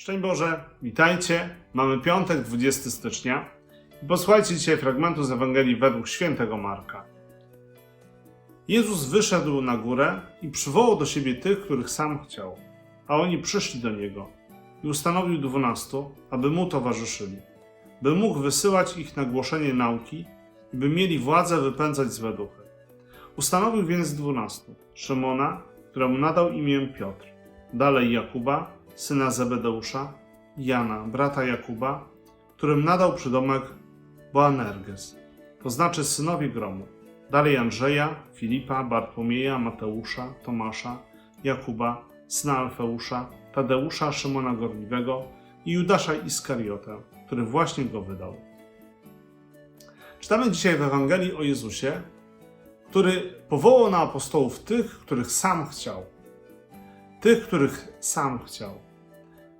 Szczęść Boże, witajcie. Mamy piątek, 20 stycznia. Posłuchajcie dzisiaj fragmentu z Ewangelii według świętego Marka. Jezus wyszedł na górę i przywołał do siebie tych, których sam chciał, a oni przyszli do niego i ustanowił dwunastu, aby mu towarzyszyli, by mógł wysyłać ich na głoszenie nauki i by mieli władzę wypędzać złe duchy. Ustanowił więc dwunastu: Szymona, któremu nadał imię Piotr, dalej Jakuba, syna Zebedeusza, Jana, brata Jakuba, którym nadał przydomek Boanerges, to znaczy synowie gromu. Dalej Andrzeja, Filipa, Bartłomieja, Mateusza, Tomasza, Jakuba, syna Alfeusza, Tadeusza, Szymona Gorliwego i Judasza Iskariotę, który właśnie go wydał. Czytamy dzisiaj w Ewangelii o Jezusie, który powołał na apostołów tych, których sam chciał. Tych, których sam chciał.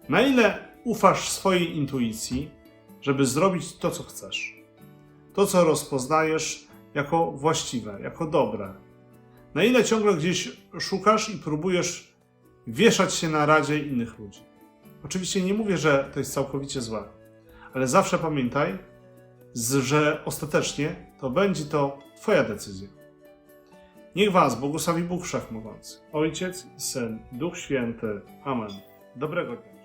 Na ile ufasz swojej intuicji, żeby zrobić to, co chcesz? To, co rozpoznajesz jako właściwe, jako dobre. Na ile ciągle gdzieś szukasz i próbujesz wieszać się na radzie innych ludzi. Oczywiście nie mówię, że to jest całkowicie złe, ale zawsze pamiętaj, że ostatecznie to będzie to Twoja decyzja. Niech Was błogosławi Bóg Wszechmogący, Ojciec Syn, Duch Święty. Amen. Dobrego dnia.